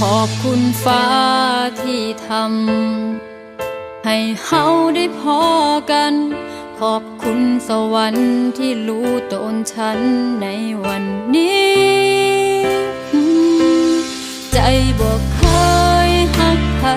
ขอบคุณฟ้าที่ทำให้เฮาได้พอกัน ขอบคุณสวรรค์ที่รู้ตนฉันในวันนี้ ใจบอกเคยหักใคร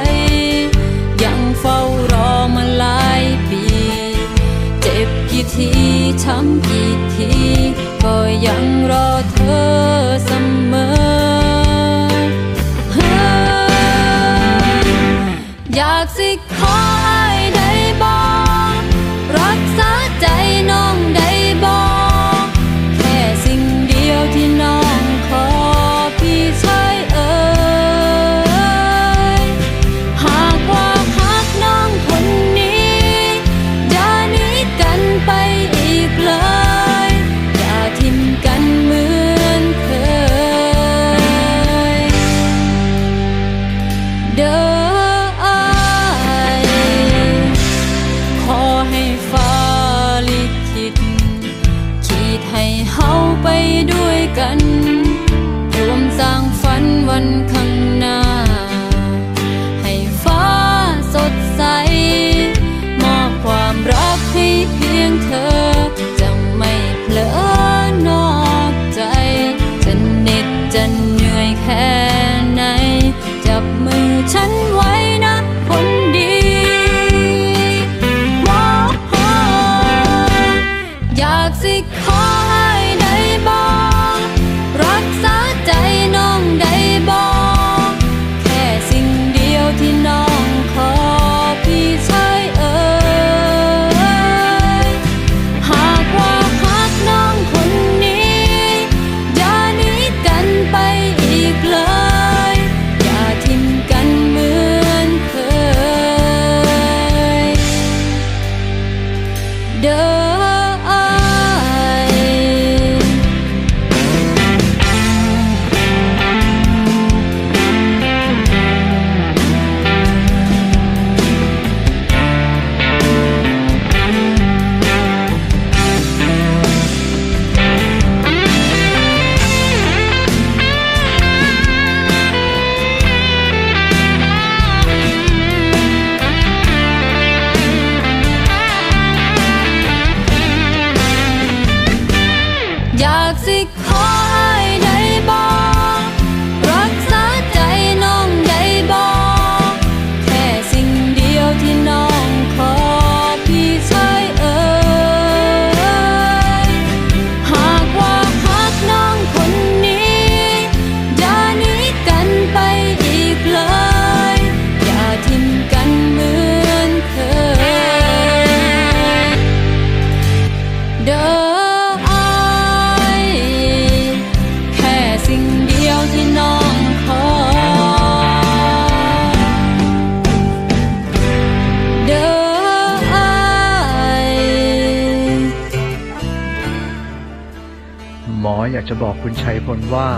หมออยากจะบอกคุณชัยพลว่า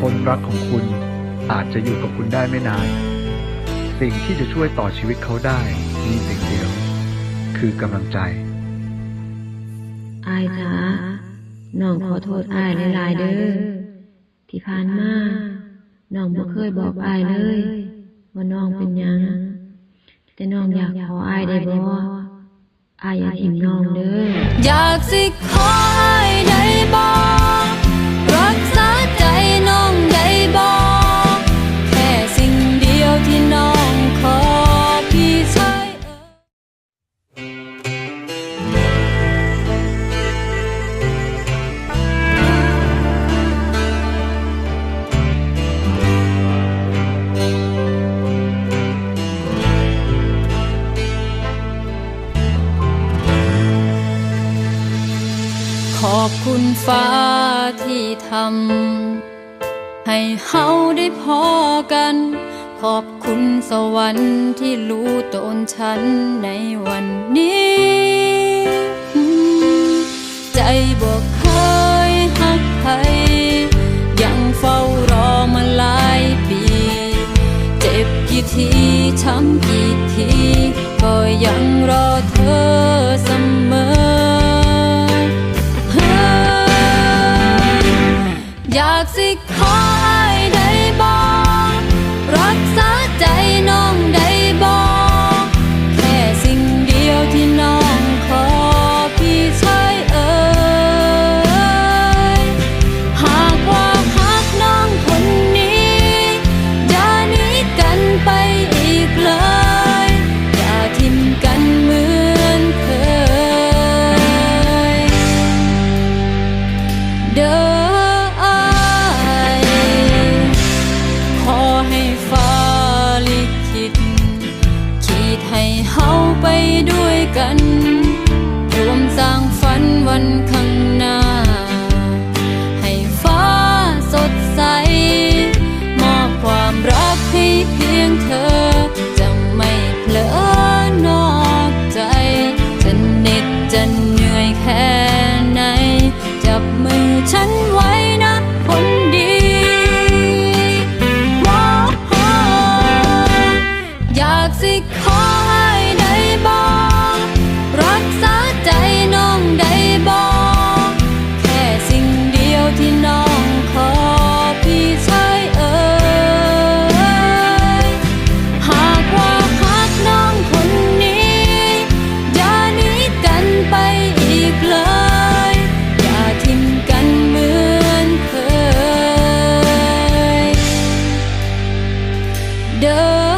คนรักของคุณอาจจะอยู่กับคุณได้ไม่นาน สิ่งที่จะช่วยต่อชีวิตเขาได้มีสิ่งเดียว คือกำลังใจอายจ๋าน้องขอโทษอายหลายๆเด้อที่ผ่านมาน้องบ่เคยบอกอายเลย ว่าน้องเป็นหยังแต่น้องอยากขออายได้บ่อายอยากอิ่มน้องเด้ออยากสิขอให้ได้บ ขอบคุณฟ้าที่ทำให้เฮาได้พอกัน ขอบคุณสวรรค์ที่รู้ตนฉันในวันนี้ ใจบอกเคยหักใครยังเฝ้ารอมาหลายปี เจ็บกี่ทีช้ำกี่ที ก็ยังรอเธอเสมอ สิขออายได้บอกรักษาใจน้อง ไปด้วยกัน door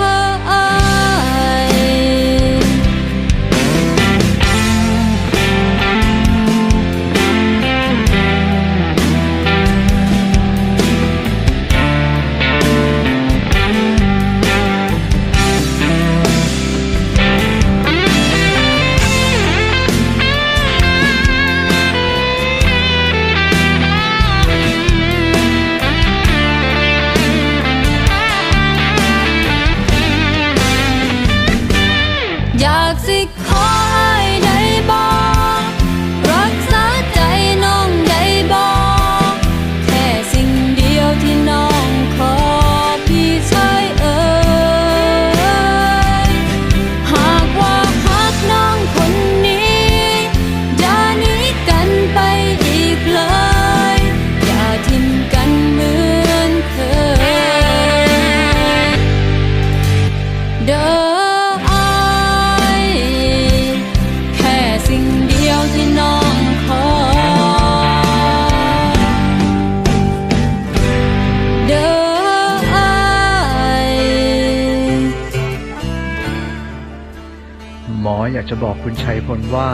อกากจะบอกคุณชัยพลว่า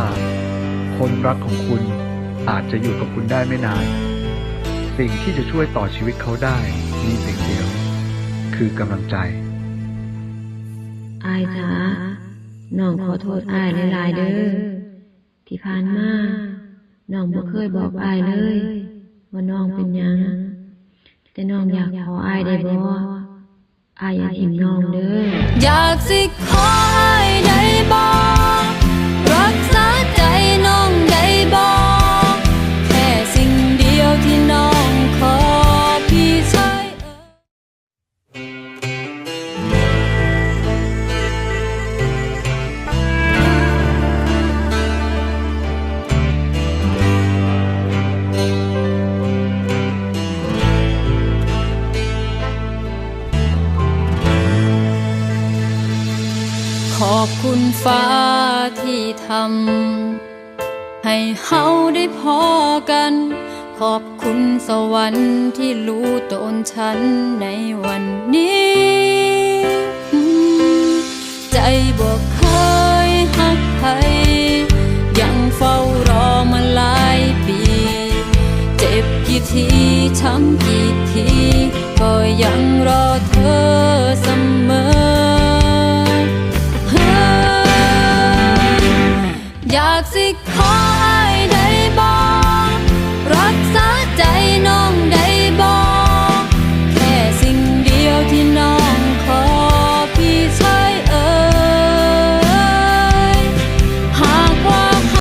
คนรักของคุณอาจจะอยู่กับคุณได้ไม่นาน สิ่งที่จะช่วยต่อชีวิตเขาได้มีสิ่งเดียว คือกำลังใจอายจ๋าน้องขอโทษอายหลายๆเด้อที่ผ่านมาน้องบ่เคยบอกอายเลย ว่าน้องเป็นหยัง แต่น้องอยากขออายได้บ่อายอยากเห็นน้องเด้ออยากสิขอให้ได้บ ณฟ้าที่ทำให้เฮาได้พอกัน ขอบคุณสวรรค์ที่รู้ตนฉันในวัน toxic